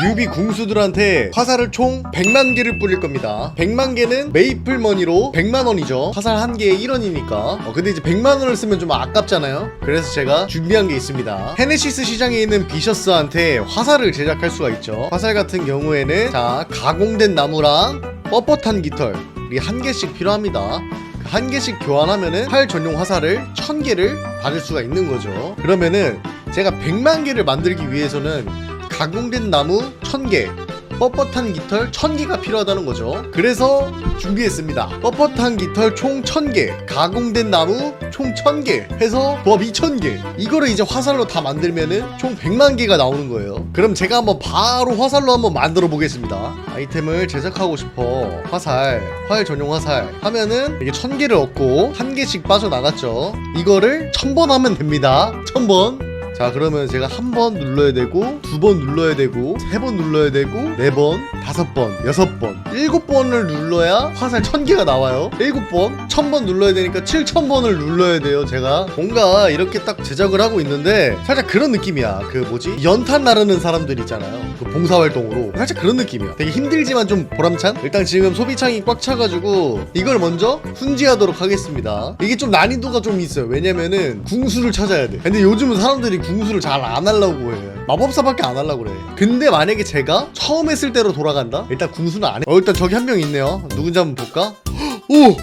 뉴비 궁수들한테 화살을 총 100만 개를 뿌릴 겁니다. 100만 개는 메이플 머니로 100만 원이죠. 화살 한 개에 1원이니까. 어, 근데 이제 100만 원을 쓰면 좀 아깝잖아요. 그래서 제가 준비한 게 있습니다. 헤네시스 시장에 있는 비셔스한테 화살을 제작할 수가 있죠. 화살 같은 경우에는 자 가공된 나무랑 뻣뻣한 깃털이 한 개씩 필요합니다. 그한 개씩 교환하면은 활 전용 화살을 1000개를 받을 수가 있는 거죠. 그러면은 제가 100만 개를 만들기 위해서는 가공된 나무 1000개, 뻣뻣한 깃털 1000개가 필요하다는 거죠. 그래서 준비했습니다. 뻣뻣한 깃털 총 1000개, 가공된 나무 총 1000개 해서 도합 2000개. 이거를 이제 화살로 다 만들면은 총 100만 개가 나오는 거예요. 그럼 제가 한번 바로 화살로 한번 만들어 보겠습니다. 아이템을 제작하고 싶어. 화살, 활 전용 화살 하면은 이게 1000개를 얻고 한 개씩 빠져나갔죠. 이거를 1000번 하면 됩니다. 1000번. 자 그러면 제가 한 번 눌러야 되고 두 번 눌러야 되고 세 번 눌러야 되고 네 번 다섯 번 여섯 번 일곱 번을 눌러야 화살 천 개가 나와요. 일곱 번 천 번 눌러야 되니까 칠천 번을 눌러야 돼요 제가. 뭔가 이렇게 딱 제작을 하고 있는데 살짝 그런 느낌이야. 그 뭐지? 연탄 나르는 사람들 있잖아요. 그 봉사활동으로. 살짝 그런 느낌이야. 되게 힘들지만 좀 보람찬? 일단 지금 소비창이 꽉 차가지고 이걸 먼저 훈지하도록 하겠습니다. 이게 좀 난이도가 좀 있어요. 왜냐면은 궁수를 찾아야 돼. 근데 요즘은 사람들이 궁수를 잘 안 하려고 해. 마법사밖에 안 하려고 그래. 근데 만약에 제가 처음 했을 때로 돌아간다? 일단 궁수는 안해. 어 일단 저기 한 명 있네요. 누군지 한번 볼까? 오!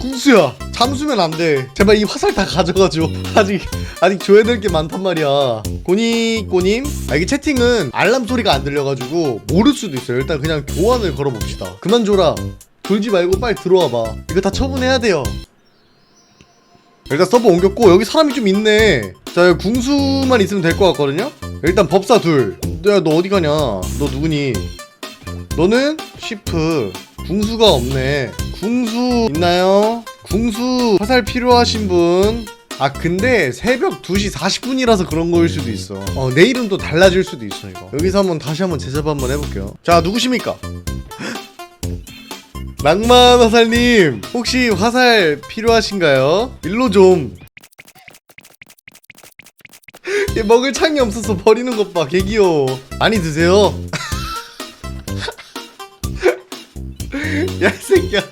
궁수야. 잠수면 안 돼. 제발 이 화살 다 가져가줘. 아직 아직 줘야 될 게 많단 말이야. 꼬니꼬님. 아 이게 채팅은 알람 소리가 안 들려가지고 모를 수도 있어요. 일단 그냥 교환을 걸어봅시다. 그만 줘라. 졸지 말고 빨리 들어와봐. 이거 다 처분해야 돼요 일단 서버 옮겼고 여기 사람이 좀 있네. 자 여기 궁수만 있으면 될 것 같거든요? 일단 법사 둘야너 어디 가냐? 너 누구니? 너는 쉬프. 궁수가 없네. 궁수 있나요? 궁수 화살 필요하신 분? 아 근데 새벽 2시 40분이라서 그런 거일 수도 있어. 어 내일은 또 달라질 수도 있어 이거. 여기서 한번 다시 한번 제작 한번 해볼게요. 자 누구십니까? 낭만 화살님 혹시 화살 필요하신가요? 일로 좀. 얘 먹을 창이 없어서 버리는 것 봐 개 귀여워. 많이 드세요. 야 이 새끼야.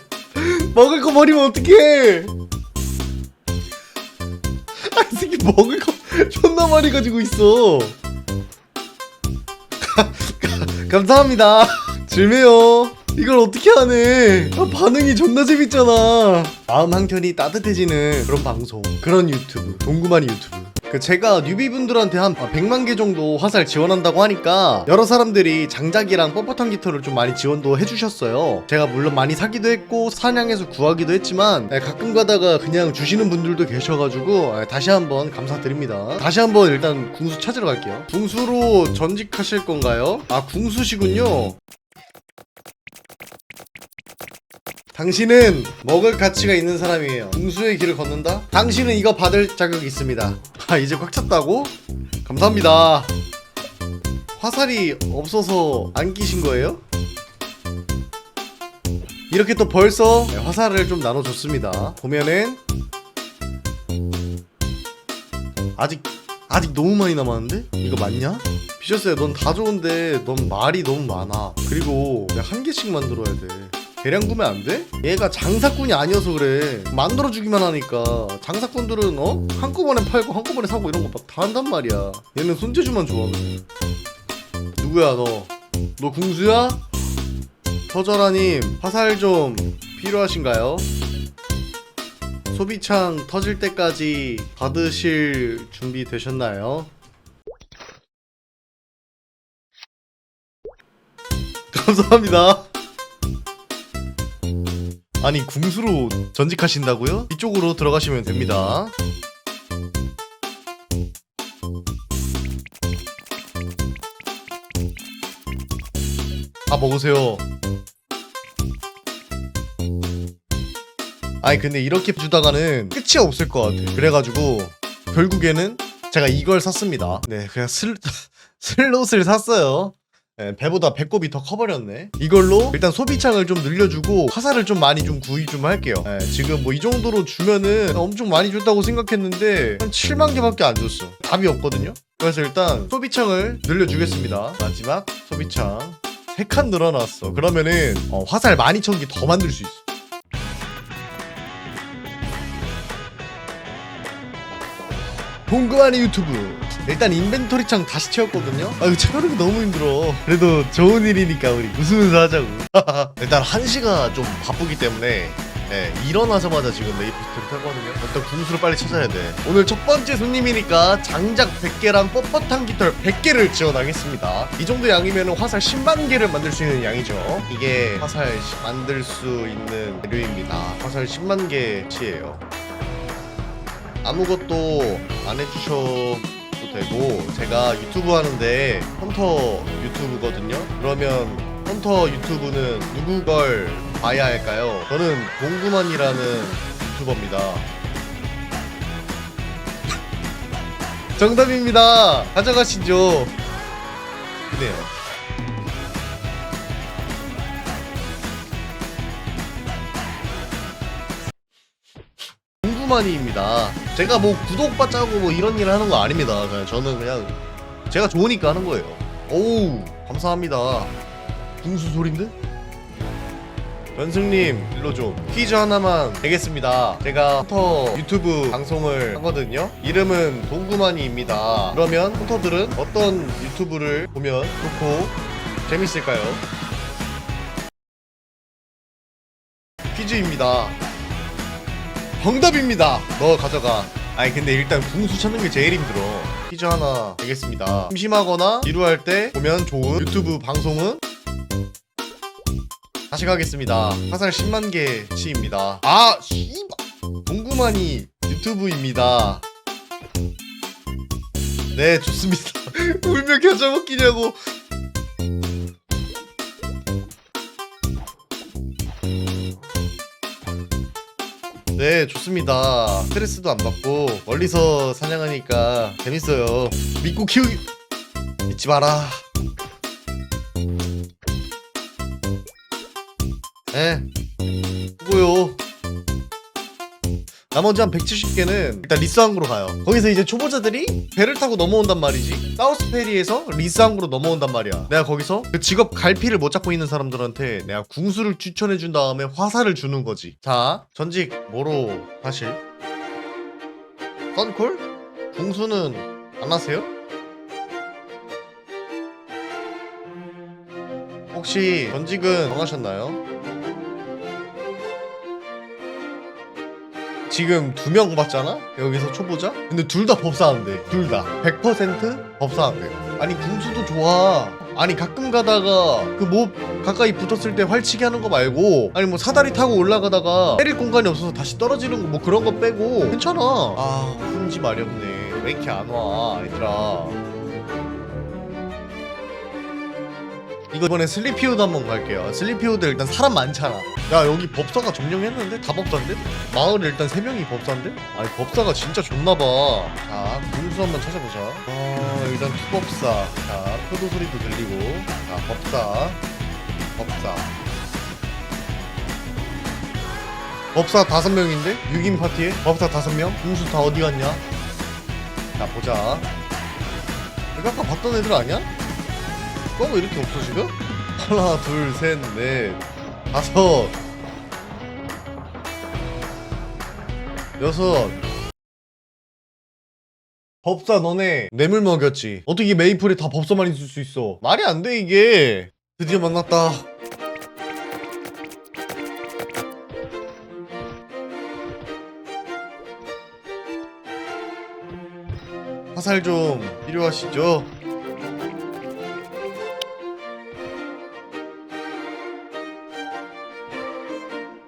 먹을 거 버리면 어떡해? 아 이 새끼 먹을 거 존나 많이 가지고 있어. 감사합니다. 즐매요 이걸 어떻게 하네? 아, 반응이 존나 재밌잖아. 마음 한켠이 따뜻해지는 그런 방송. 그런 유튜브. 동구마니 유튜브. 그 제가 뉴비분들한테 한 100만 개 정도 화살 지원한다고 하니까 여러 사람들이 장작이랑 뻣뻣한 깃털을 좀 많이 지원도 해주셨어요. 제가 물론 많이 사기도 했고 사냥해서 구하기도 했지만 예, 가끔 가다가 그냥 주시는 분들도 계셔가지고 예, 다시 한번 감사드립니다. 다시 한번 일단 궁수 찾으러 갈게요. 궁수로 전직하실 건가요? 아 궁수시군요 당신은 먹을 가치가 있는 사람이에요. 궁수의 길을 걷는다? 당신은 이거 받을 자격이 있습니다. 아, 이제 꽉 찼다고? 감사합니다. 화살이 없어서 안 끼신 거예요? 이렇게 또 벌써 네, 화살을 좀 나눠줬습니다. 보면은 아직 아직 너무 많이 남았는데? 이거 맞냐? 비셔스야 넌 다 좋은데 넌 말이 너무 많아. 그리고 한 개씩 만들어야 돼. 대량 구매 안 돼? 얘가 장사꾼이 아니어서 그래. 만들어 주기만 하니까 장사꾼들은 어 한꺼번에 팔고 한꺼번에 사고 이런 거 막 다 한단 말이야. 얘는 손재주만 좋아하거든. 누구야 너? 너 궁수야? 터져라님 화살 좀 필요하신가요? 소비창 터질 때까지 받으실 준비 되셨나요? 감사합니다. 아니 궁수로 전직하신다고요? 이쪽으로 들어가시면 됩니다. 다 먹으세요. 아니 근데 이렇게 주다가는 끝이 없을 것 같아. 그래가지고 결국에는 제가 이걸 샀습니다. 네, 그냥 슬 슬롯을 샀어요. 예, 배보다 배꼽이 더 커버렸네. 이걸로 일단 소비창을 좀 늘려주고 화살을 좀 많이 좀 구입 좀 할게요. 예, 지금 뭐 이 정도로 주면은 엄청 많이 줬다고 생각했는데 한 7만 개밖에 안 줬어. 답이 없거든요. 그래서 일단 소비창을 늘려주겠습니다. 마지막 소비창 3칸 늘어났어. 그러면은 어, 화살 12,000개 더 만들 수 있어. 궁금하니 유튜브 일단 인벤토리 창 다시 채웠거든요. 아 이거 채우는 게 너무 힘들어. 그래도 좋은 일이니까 우리 웃으면서 하자고. 일단 한시가 좀 바쁘기 때문에 예, 일어나자마자 지금 메이플스토리 타거든요. 일단 궁수를 빨리 찾아야 돼. 오늘 첫 번째 손님이니까 장작 100개랑 뻣뻣한 깃털 100개를 지원하겠습니다. 이 정도 양이면 화살 10만 개를 만들 수 있는 양이죠. 이게 화살 시- 만들 수 있는 재료입니다. 화살 10만 개치예요. 아무것도 안 해주셔도 되고 제가 유튜브 하는데 헌터 유튜브거든요. 그러면 헌터 유튜브는 누구 걸 봐야 할까요? 저는 동구만이라는 유튜버입니다. 정답입니다. 가져가시죠. 그네요 궁금하니입니다. 제가 뭐 구독받자고 뭐 이런 일을 하는 거 아닙니다. 그냥 저는 그냥 제가 좋으니까 하는 거예요. 오우 감사합니다. 궁수 소린데? 연승님 일로 좀 퀴즈 하나만 되겠습니다. 제가 헌터 유튜브 방송을 하거든요. 이름은 동구마니입니다. 그러면 헌터들은 어떤 유튜브를 보면 좋고 재밌을까요? 퀴즈입니다. 정답입니다. 너 가져가. 아니 근데 일단 궁수 찾는 게 제일 힘들어. 퀴즈 하나 되겠습니다. 심심하거나 지루할 때 보면 좋은 유튜브 방송은 다시 가겠습니다. 화살 10만 개치입니다. 아 씨발 궁금하니 유튜브입니다. 네 좋습니다. 울며 겨자 먹기냐고. 네, 좋습니다. 스트레스도 안 받고 멀리서 사냥하니까 재밌어요. 믿고 키우기 잊지 마라. 네, 뭐요? 나머지 한 170개는 일단 리스항구로 가요. 거기서 이제 초보자들이 배를 타고 넘어온단 말이지. 사우스페리에서 리스항구로 넘어온단 말이야. 내가 거기서 그 직업 갈피를 못 잡고 있는 사람들한테 내가 궁수를 추천해 준 다음에 화살을 주는 거지. 자, 전직 뭐로 하실? 썬콜? 궁수는 안 하세요? 혹시 전직은 정하셨나요? 지금 두 명 봤잖아? 여기서 초보자? 근데 둘 다 법사한대. 둘 다. 100% 법사한대. 아니, 궁수도 좋아. 아니, 가끔 가다가 그 몹 가까이 붙었을 때 활치기 하는 거 말고 아니 뭐 사다리 타고 올라가다가 때릴 공간이 없어서 다시 떨어지는 거 뭐 그런 거 빼고 괜찮아. 아, 훈지 마렵네. 왜 이렇게 안 와, 얘들아. 이거 이번에 슬리피우드 한번 갈게요. 슬리피우드 일단 사람 많잖아. 야 여기 법사가 점령했는데 다 법사인데? 마을에 일단 세 명이 법사인데? 아니 법사가 진짜 좋나봐. 자 공수 한번 찾아보자. 어 일단 투법사. 자 표도 소리도 들리고. 자 법사. 법사. 법사 다섯 명인데? 6인 파티에? 법사 다섯 명? 공수 다 어디 갔냐? 자 보자. 이거 아까 봤던 애들 아니야? 꺼가 이렇게 없어 지금? 하나 둘셋넷 다섯 여섯. 법사 너네. 뇌물 먹였지. 어떻게 메이플에 다 법사만 있을 수 있어? 말이 안 돼 이게. 드디어 만났다. 화살 좀 필요하시죠?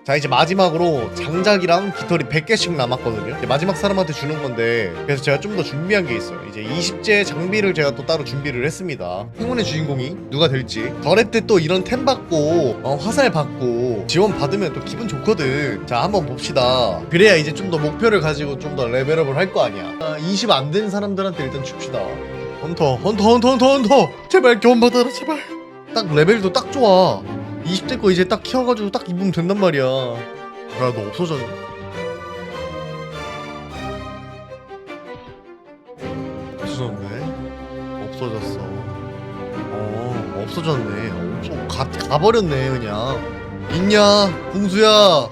자 이제 마지막으로 장작이랑 깃털이 100개씩 남았거든요. 이제 마지막 사람한테 주는 건데 그래서 제가 좀 더 준비한 게 있어요. 이제 20제 장비를 제가 또 따로 준비를 했습니다. 행운의 주인공이 누가 될지. 덜의 때또 이런 템 받고 어, 화살 받고 지원 받으면 또 기분 좋거든. 자 한번 봅시다. 그래야 이제 좀 더 목표를 가지고 좀 더 레벨업을 할 거 아니야. 아, 20 안 된 사람들한테 일단 줍시다. 헌터 헌터 헌터 헌터 헌터! 제발 교원 받아라 제발! 딱 레벨도 딱 좋아 20대 거 이제 딱 키워가지고 딱 입으면 된단 말이야. 야 너 없어졌네 없어졌네 없어졌어. 어 없어졌네. 없어 가, 가버렸네 그냥. 있냐 궁수야.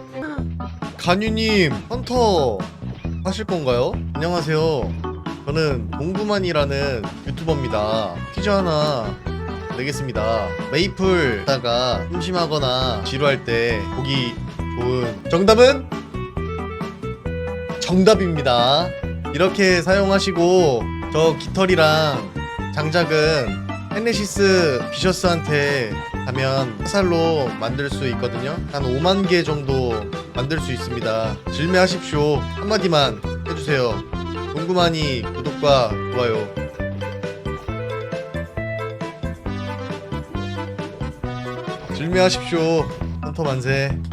간유님 헌터 하실 건가요? 안녕하세요. 저는 동구만이라는 유튜버입니다. 퀴즈 하나 내겠습니다. 메이플 다가 심심하거나 지루할 때 보기 좋은 정답은? 정답입니다. 이렇게 사용하시고 저 깃털이랑 장작은 헤네시스 비셔스한테 가면 화살로 만들 수 있거든요. 한 5만 개 정도 만들 수 있습니다. 질매하십시오. 한마디만 해주세요. 궁금하니 구독과 좋아요 질매하십시오 헌터 만세.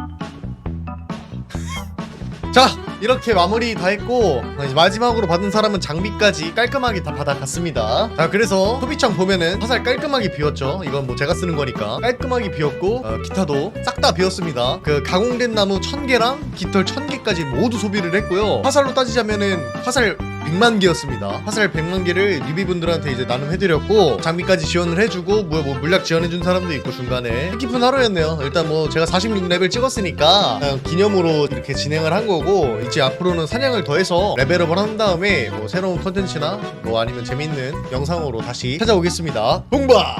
자 이렇게 마무리 다 했고 이제 마지막으로 받은 사람은 장비까지 깔끔하게 다 받아갔습니다. 자 그래서 소비창 보면은 화살 깔끔하게 비웠죠. 이건 뭐 제가 쓰는 거니까. 깔끔하게 비웠고 어, 기타도 싹 다 비웠습니다. 그 가공된 나무 1000개랑 깃털 1000개까지 모두 소비를 했고요. 화살로 따지자면은 화살 100만 개였습니다. 화살 100만 개를 뉴비분들한테 이제 나눔해드렸고 장비까지 지원을 해주고 뭐, 뭐 물약 지원해준 사람도 있고 중간에 뜻깊은 하루였네요. 일단 뭐 제가 46레벨 찍었으니까 그냥 기념으로 이렇게 진행을 한 거고 이제 앞으로는 사냥을 더해서 레벨업을 한 다음에 뭐 새로운 컨텐츠나 뭐 아니면 재밌는 영상으로 다시 찾아오겠습니다. 봉바!